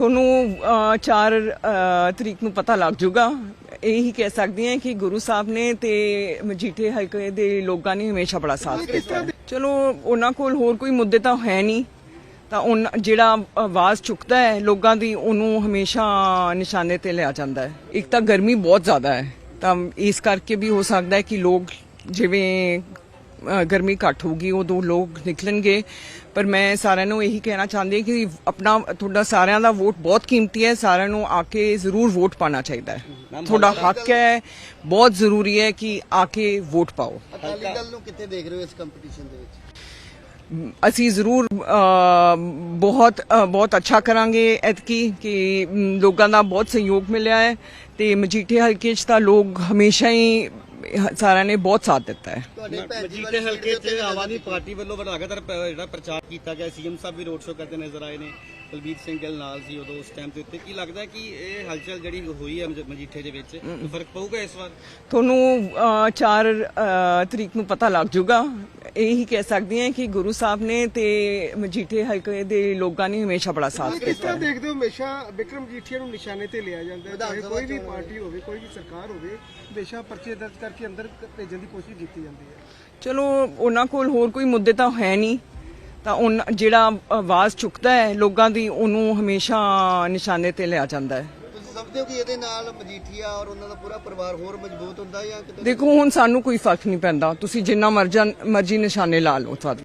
ਤੁਹਾਨੂੰ 4 ਤਰੀਕ ਨੂੰ ਪਤਾ ਲੱਗ ਜਾਊਗਾ। ਇਹੀ ਕਹਿ ਸਕਦੀ ਹਾਂ ਕਿ ਗੁਰੂ ਸਾਹਿਬ ਨੇ ਤੇ ਮਜੀਠੇ ਹਲਕੇ ਦੇ ਲੋਕਾਂ ਨੇ ਹਮੇਸ਼ਾ ਬੜਾ ਸਾਥ ਦਿੱਤਾ। ਚਲੋ ਉਹਨਾਂ ਕੋਲ ਹੋਰ ਕੋਈ ਮੁੱਦੇ ਤਾਂ ਹੈ ਨਹੀਂ। ਤਾਂ ਉਨ ਜਿਹੜਾ ਆਵਾਜ਼ ਚੁੱਕਦਾ ਹੈ ਲੋਕਾਂ ਦੀ ਉਹਨੂੰ ਹਮੇਸ਼ਾ ਨਿਸ਼ਾਨੇ ਤੇ ਲਿਆ ਜਾਂਦਾ ਹੈ। ਇੱਕ ਤਾਂ ਗਰਮੀ ਬਹੁਤ ਜ਼ਿਆਦਾ ਹੈ। ਤਾਂ ਇਸ ਕਰਕੇ ਵੀ ਹੋ ਸਕਦਾ ਹੈ ਕਿ ਲੋਕ ਜਿਵੇਂ ਗਰਮੀ ਘੱਟ ਹੋਊਗੀ ਉਦੋਂ ਲੋਕ ਨਿਕਲਣਗੇ। ਪਰ ਮੈਂ ਸਾਰਿਆਂ ਨੂੰ ਇਹੀ ਕਹਿਣਾ ਚਾਹੁੰਦੀ ਹਾਂ ਕਿ ਆਪਣਾ ਤੁਹਾਡਾ ਸਾਰਿਆਂ ਦਾ ਵੋਟ ਬਹੁਤ ਕੀਮਤੀ ਹੈ। ਸਾਰਿਆਂ ਨੂੰ ਆ ਕੇ ਜ਼ਰੂਰ ਵੋਟ ਪਾਣਾ ਚਾਹੀਦਾ ਹੈ। ਤੁਹਾਡਾ ਹੱਕ ਹੈ ਬਹੁਤ ਜ਼ਰੂਰੀ ਹੈ ਕਿ ਆ ਕੇ ਵੋਟ ਪਾਓ। ਅਕਾਲੀ ਦਲ ਨੂੰ ਕਿੱਥੇ ਦੇਖ ਰਹੇ ਹੋ ਇਸ ਕੰਪੀਟੀਸ਼ਨ ਦੇ ਵਿੱਚ? ਅਸੀਂ ਜ਼ਰੂਰ ਬਹੁਤ ਬਹੁਤ ਅੱਛਾ ਕਰਾਂਗੇ ਐਤਕੀ ਕਿ ਲੋਕਾਂ ਦਾ ਬਹੁਤ ਸਹਿਯੋਗ ਮਿਲਿਆ ਹੈ। ਤੇ ਮਜੀਠੇ ਹਲਕੇ 'ਚ ਤਾਂ ਲੋਕ ਹਮੇਸ਼ਾ ਹ- ਸਾਰਿਆਂ ਨੇ ਬਹੁਤ ਸਾਥ ਦਿੱਤਾ ਹੈ। ਤੁਹਾਡੇ ਮਜੀਠੇ ਹਲਕੇ 'ਚ ਆਮ ਆਦਮੀ ਪਾਰਟੀ ਵੱਲੋਂ ਪ- ਜਿਹੜਾ ਪ੍ਰਚਾਰ ਕੀਤਾ ਗਿਆ ਸੀਐਮ ਸਾਹਿਬ ਵੀ ਰੋਡ ਸ਼ੋਅ ਕਰਦੇ ਨਜ਼ਰ ਆਏ ਨੇ ਕੁਲਬੀਰ ਸਿੰਘ ਗਿੱਲ ਨਾਲ ਸੀ ਉਦੋਂ ਉਸ ਟਾਈਮ ਦੇ ਉੱਤੇ। ਕੀ ਲੱਗਦਾ ਕਿ ਇਹ ਹਲਚਲ ਜਿਹੜੀ ਹੋਈ ਹੈ ਮਜ- ਮਜੀਠੇ ਦੇ ਵਿੱਚ ਫ਼ਰਕ ਪਊਗਾ ਇਸ ਵਾਰ? ਤੁਹਾਨੂੰ 4 ਤਰੀਕ ਨੂੰ ਪਤਾ ਲੱਗ ਜਾਊਗਾ। ਇਹੀ ਕਹਿ ਸਕਦੀ ਹਾਂ ਕਿ ਗੁਰੂ ਸਾਹਿਬ ਨੇ ਤੇ ਮਜੀਠੇ ਹਲਕੇ ਦੇ ਲੋਕਾਂ ਨੇ ਹਮੇਸ਼ਾ ਬੜਾ ਸਾਥ ਕਿਸ ਦਿੱਤਾ ਤਰ੍ਹਾਂ ਹੈ। ਦੇਖਦੇ ਹੋ ਹਮੇਸ਼ਾ ਵਿਕਰਮ ਜੀਠੀਆ ਨੂੰ ਨਿਸ਼ਾਨੇ ਤੇ ਲਿਆ ਜਾਂਦਾ ਹੈ? ਚਾਹੇ ਕੋਈ ਵੀ ਪਾਰਟੀ ਹੋਵੇ ਕੋਈ ਵੀ ਸਰਕਾਰ ਹੋਵੇ ਹਮੇਸ਼ਾ ਪਰਚੇ ਦਰਜ ਕਰਕੇ ਅੰਦਰ ਭੇਜਣ ਦੀ ਕੋਸ਼ਿਸ਼ ਕੀਤੀ ਜਾਂਦੀ ਹੈ। ਚਲੋ ਉਹਨਾਂ ਕੋਲ ਹੋਰ ਕੋਈ ਮੁੱਦੇ ਤਾਂ ਹੈ ਨਹੀਂ। ਤਾਂ ਜਿਹੜਾ ਆਵਾਜ਼ ਚੁੱਕਦਾ ਹੈ ਲੋਕਾਂ ਦੀ ਉਹਨੂੰ ਹਮੇਸ਼ਾ ਨਿਸ਼ਾਨੇ ਤੇ ਲਿਆ ਜਾਂਦਾ ਹੈ। ਸਮਝਦੇ ਹੋ ਕਿ ਇਹਦੇ ਨਾਲ ਮਜੀਠੀਆ ਔਰ ਉਹਨਾਂ ਦਾ ਪੂਰਾ ਪਰਿਵਾਰ ਹੋਰ ਮਜ਼ਬੂਤ ਹੁੰਦਾ ਜਾਂ ਕਿਤੇ ਦੇਖੋ, ਹੁਣ ਸਾਨੂੰ ਕੋਈ ਫ਼ਰਕ ਨਹੀਂ ਪੈਂਦਾ। ਤੁਸੀਂ ਜਿੰਨਾ ਮਰਜ਼ੀ ਮਰਜ਼ੀ ਨਿਸ਼ਾਨੇ ਲਾ ਲਓ ਤੁਹਾਨੂੰ